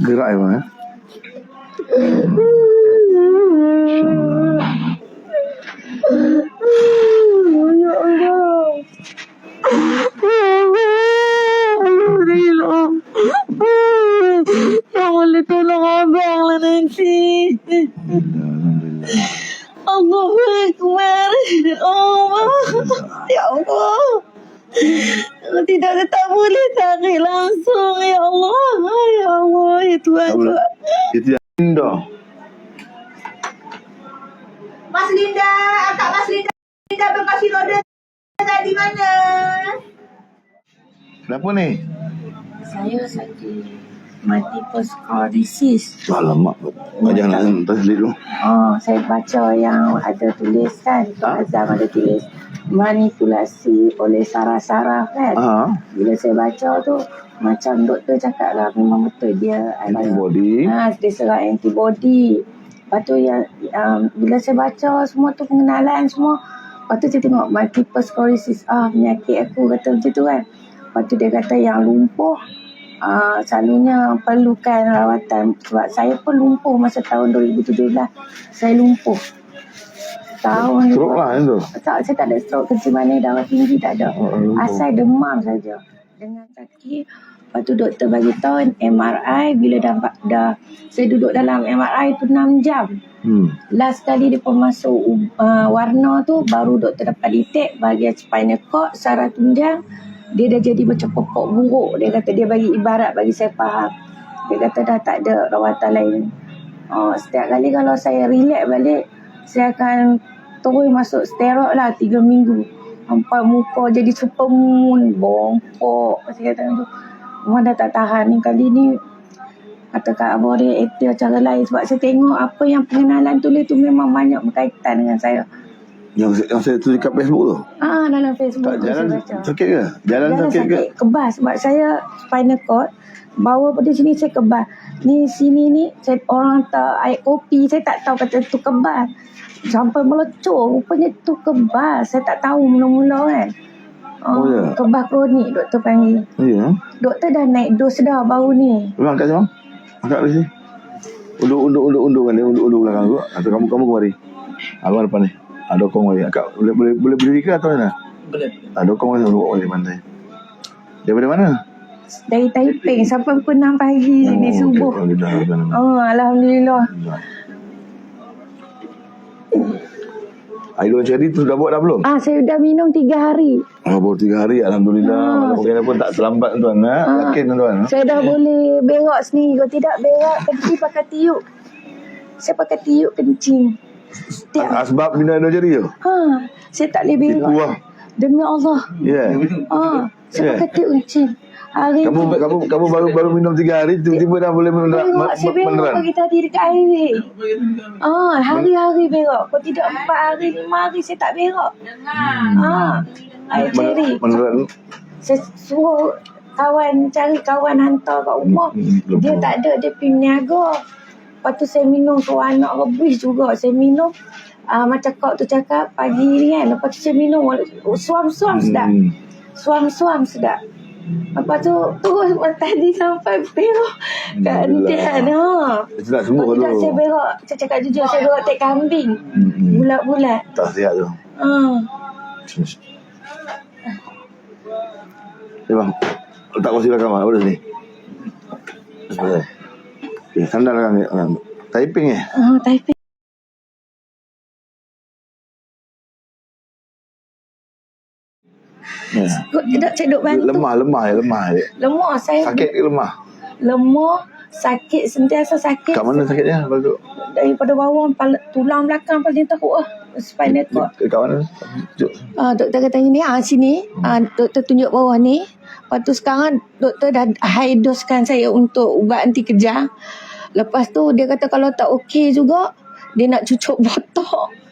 Gerak ya bang eh. Kak Mas Linda, Linda berkasih order tadi mana? Kenapa ni? Saya sakit multiple sclerosis. Alamak. Kau jangan nak tu. Oh, saya baca yang ada tulis kan. Tok Ha? Azam ada tulis manipulasi oleh saraf-saraf kan. Ha. Bila saya baca tu macam doktor cakap lah memang betul dia ada Antibody. ha, dia serap antibody. Lepas tu yang um, bila saya baca semua tu pengenalan semua Lepas tu saya tengok multiple sclerosis ah penyakit aku kata macam tu kan. Lepas tu dia kata yang lumpuh uh, selalunya perlukan rawatan sebab saya pun lumpuh masa tahun 2017 saya lumpuh. Tahun Stroke lah itu. tak, saya tak ada stroke kencing manis darah tinggi tak ada. Oh. Asal demam saja. Dengan sakit. Lepas tu doktor bagi tahu MRI bila dah, dah saya duduk dalam MRI tu 6 jam. Hmm. Last kali dia pun masuk uh, warna tu baru doktor dapat detect bahagian spinal cord, saraf tunjang dia dah jadi macam pokok buruk. Dia kata dia bagi ibarat bagi saya faham. Dia kata dah tak ada rawatan lain. Oh, setiap kali kalau saya relax balik, saya akan terus masuk steroid lah 3 minggu. Sampai muka jadi supermoon, bongkok. Saya kata tu. Memang dah tak tahan ni. Kali ni kata Kak Abah dia aktif cara lain. Sebab saya tengok apa yang pengenalan tulis tu memang banyak berkaitan dengan saya. Yang, yang saya tulis kat Facebook tu. Ah dalam Facebook Tak jalan sakit ke? Jalan, Jalan sakit, sakit, ke? kebas sebab saya spinal cord bawah pada sini saya kebas. Ni sini ni saya orang tak air kopi saya tak tahu kata tu kebas. Sampai melecur rupanya tu kebas. Saya tak tahu mula-mula kan. Oh, ya? Kebas kronik doktor panggil. Ya. Doktor dah naik dos dah baru ni. Bang angkat sini bang. Angkat dari sini. Unduk, unduk, unduk, unduk kan dia. Unduk, unduk belakang aku. Atau kamu, kamu kemari. Aku depan ni. Ah, dokong mari. Angkat. Boleh, boleh, boleh berdiri ke atau mana? Boleh. Ah, dokong mari. Unduk mari pantai. Daripada mana? Dari Taiping sampai pukul 6 pagi ni subuh. Oh, dah, dah, dah. Oh, Alhamdulillah. dah. Air luar ceri tu dah buat dah belum? Ah, saya dah minum 3 hari. Oh, baru tiga hari. Alhamdulillah. Ah, Walaupun tak terlambat tuan. Ha? Ah. Yakin tuan. Saya dah boleh berak sendiri. Kalau tidak berak, kencing pakai tiup. Saya pakai tiup kencing. Setiap. Ah, Sebab bina luar ceri tu? Ha, saya tak boleh Itu berak. lah. Demi Allah. Ya. Ha, saya Yeah. pakai tiup kencing. Hari Kamu ni. kamu kamu baru baru minum tiga hari tiba-tiba dah boleh meneran Berak, saya berak meneran. pagi tadi dekat highway. Ah, hari-hari berak. Kalau tidak empat hari, lima hari saya tak berak. Ah, air cherry. Meneran. Saya suruh kawan cari kawan hantar kat rumah. Hmm, Dia tak ada, dia pergi meniaga. Lepas tu saya minum tu anak rebus juga. Saya minum uh, macam kau tu cakap pagi ni kan. Lepas tu saya minum suam-suam sedap. Hmm. Suam-suam sedap. Lepas tu terus tadi sampai berak kat Alhamdulillah. Antian. Ha. Itu Kalau tu. tidak saya berak, saya cakap jujur, saya berak tek kambing. Hmm, hmm. Bulat-bulat. Tak sihat tu. Ha. Ya bang. Letak kursi belakang bang. Boleh sini. Okay, sandal belakang. Typing eh. Ha, Taipei. Ya. Kau tidak saya duduk bantu. Lemah, lemah ya, lemah. ya. Lemah saya. Sakit ke lemah? Lemah, sakit, sentiasa sakit. Kat mana sakitnya? Tu? Daripada bawah, pala, tulang belakang paling teruk lah. Spinal cord. Kat mana? Ah, doktor kata ni, ah sini. Ah, doktor tunjuk bawah ni. Lepas tu sekarang doktor dah high doskan saya untuk ubat anti kejang. Lepas tu dia kata kalau tak okey juga, dia nak cucuk botok.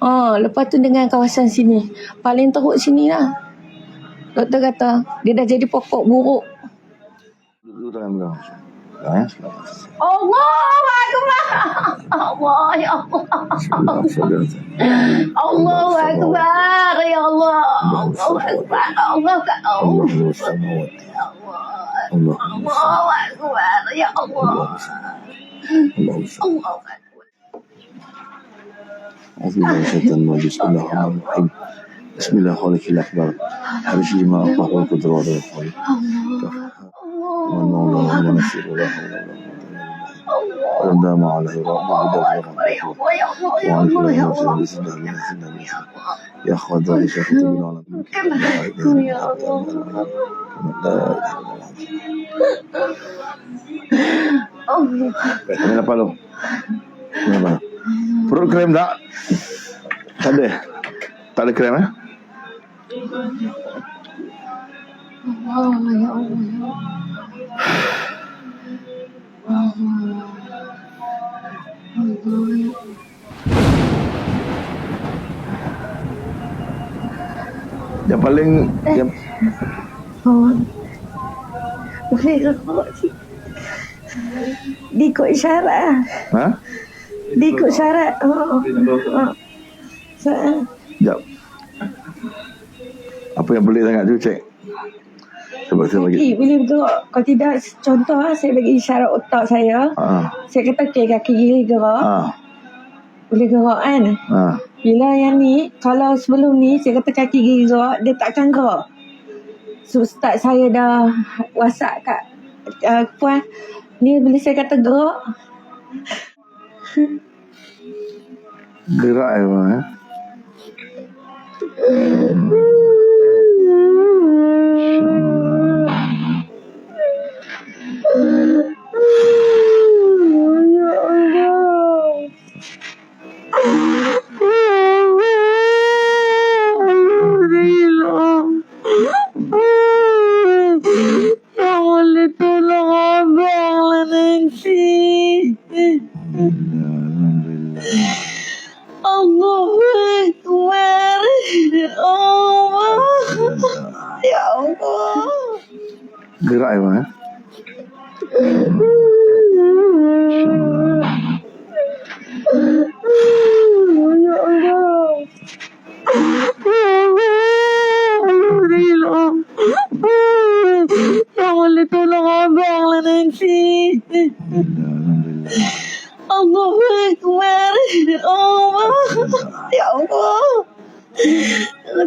Ah, lepas tu dengan kawasan sini. Paling teruk sini lah. Doktor kata dia dah jadi pokok buruk. Duduk tangan. Ya, Allah Akbar. Allah ya Allah. Allah Akbar ya Allah. Allah Akbar. Allah Akbar. Allah. Allah. Akbar. Ya Allah. Allah. Akbar. أعوذ بالله من الشيطان الرجيم بسم الله الرحمن الرحيم. بسم الله خالق الأكبر حبش لما أقبح والقدر وعلى الخالق والمولى اللهم نسير ولا حول ولا قوة إلا على الهراء بعد وعن كل نفس بسم الله من سنة من يا أخوة ذلك خطبنا على كما يكون يا الله. Allah. Kenapa? Tak ada. Tak ada krem eh? Allah ya Allah ya Allah. Allah ya Yang paling yang Allah. Boleh ke kau sih? Dikut syarat. ha? Dikut syarat. Oh. oh. Sa- Jap. Apa yang pelik sangat tu cek. Sebab saya bagi. Kaki boleh bergerak. Kalau tidak, contoh lah, saya bagi isyarat otak saya. Ha. Saya kata, okay, kaki kiri gerak. Ha. Boleh gerak kan? Ha. Bila yang ni, kalau sebelum ni, saya kata kaki kiri gerak, dia takkan gerak. So, start saya dah whatsapp kat uh, puan. Ni bila saya kata gerak, Gerak ya bang eh. Oh,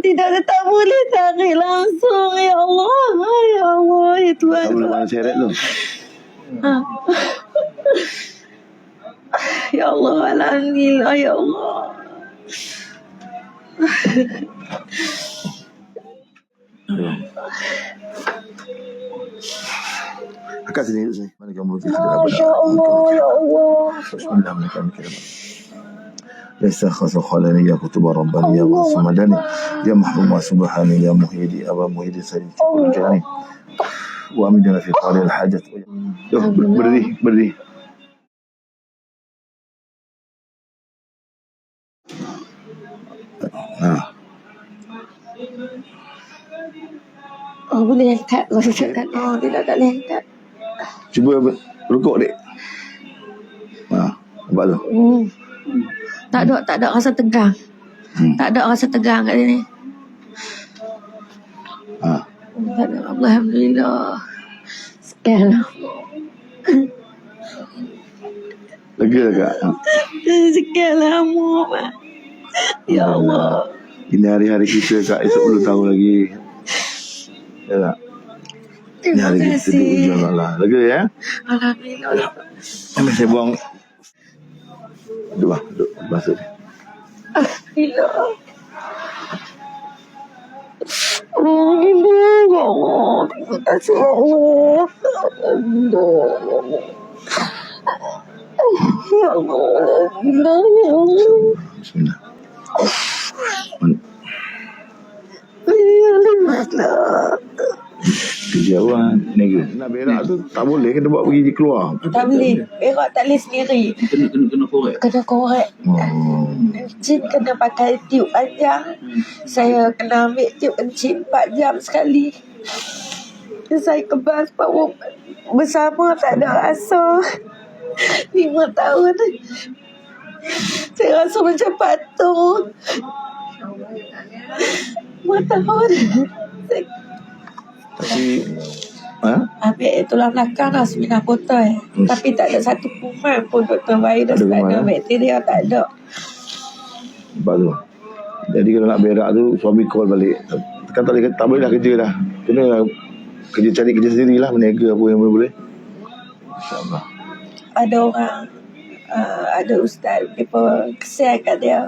tidak, tak boleh tarik langsung. Ya Allah. Ya Allah. Ya Tuhan. Tak boleh seret tu. Ya Allah. Alhamdulillah. Ya Allah. Akak sini duduk sini. Mana kamu? Masya Allah. Ya Allah. Bismillahirrahmanirrahim. ليس خلانية كتب ربانية معصومة داني يا محبوب سبحاني يا مهيدي أبا مهيدي سيد شكرا جاني وأمدنا في طال الحاجة. بردي بردي. Oh boleh angkat Oh dia tak boleh angkat Cuba rukuk dek Ha Nampak tu Hmm Tak ada, tak ada rasa tegang. Hmm. Tak ada rasa tegang kat sini. Ha, Tak ada. Alhamdulillah. Sekian lah. lega kak. Ha. Sekian Mak. Ya Allah. Ini hari-hari kita kak esok belum tahu lagi. Ya tak? Ini Terima hari kita kasih. diujian Allah. Lega ya? Alhamdulillah. Ambil saya buang. Duduk lah, duduk. Basuh dia. Alhamdulillah. Alhamdulillah. Allah. Terima kasih, Allah. Alhamdulillah. Allah. Alhamdulillah. Ya Allah. Bismillah. Man- Nega Nak berak tu Tak boleh Kena bawa pergi keluar Tak boleh. Berak tak boleh sendiri. kena kena kena korek. Kena korek. Oh Kencing kena pakai tiup panjang. Saya kena ambil tiup kencing 4 jam sekali. Saya kebas bawa bersama tak ada rasa. Lima tahun. Saya rasa macam patung. Lima tahun. Saya Tapi Ha? ambil tulang belakang lah sembilan botol. Hmm. Tapi tak ada satu kuman pun doktor virus Ada tak ada eh? bakteria tak ada. Sebab tu. Jadi kalau nak berak tu suami call balik. Kan tak boleh tak boleh dah kerja dah. Kena kerja cari kerja sendiri lah meniaga apa yang boleh. InsyaAllah. Ada orang uh, ada ustaz dia pun kesian kat dia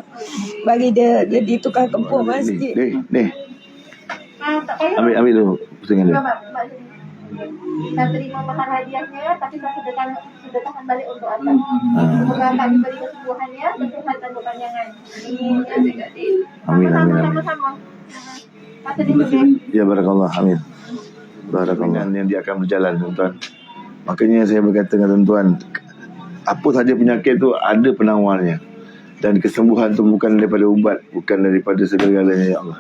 bagi dia jadi tukang kempur masjid. ni, ni. Ah, tak payah. Ambil ambil tu pusingan dia. Saya terima mahar hadiahnya, tapi saya sedekahkan, sedekahkan balik untuk anda. Semoga akan diberi kesembuhannya, kesehatan dan kepanjangan. Amin. Amin, amin, amin. Sama-sama. Pak terima kasih. Ya barakallah amin. Barakallah. Yang dia akan berjalan tuan-tuan. Makanya saya berkata dengan tuan-tuan, apa saja penyakit tu ada penawarnya. Dan kesembuhan tu bukan daripada ubat, bukan daripada segala-galanya ya Allah.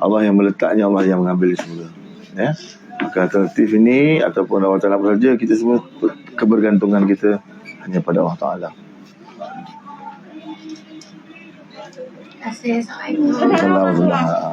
Allah yang meletaknya, Allah yang mengambil semula. Ya. Maka alternatif ini ataupun rawatan apa saja kita semua kebergantungan kita hanya pada Allah Taala. Assalamualaikum.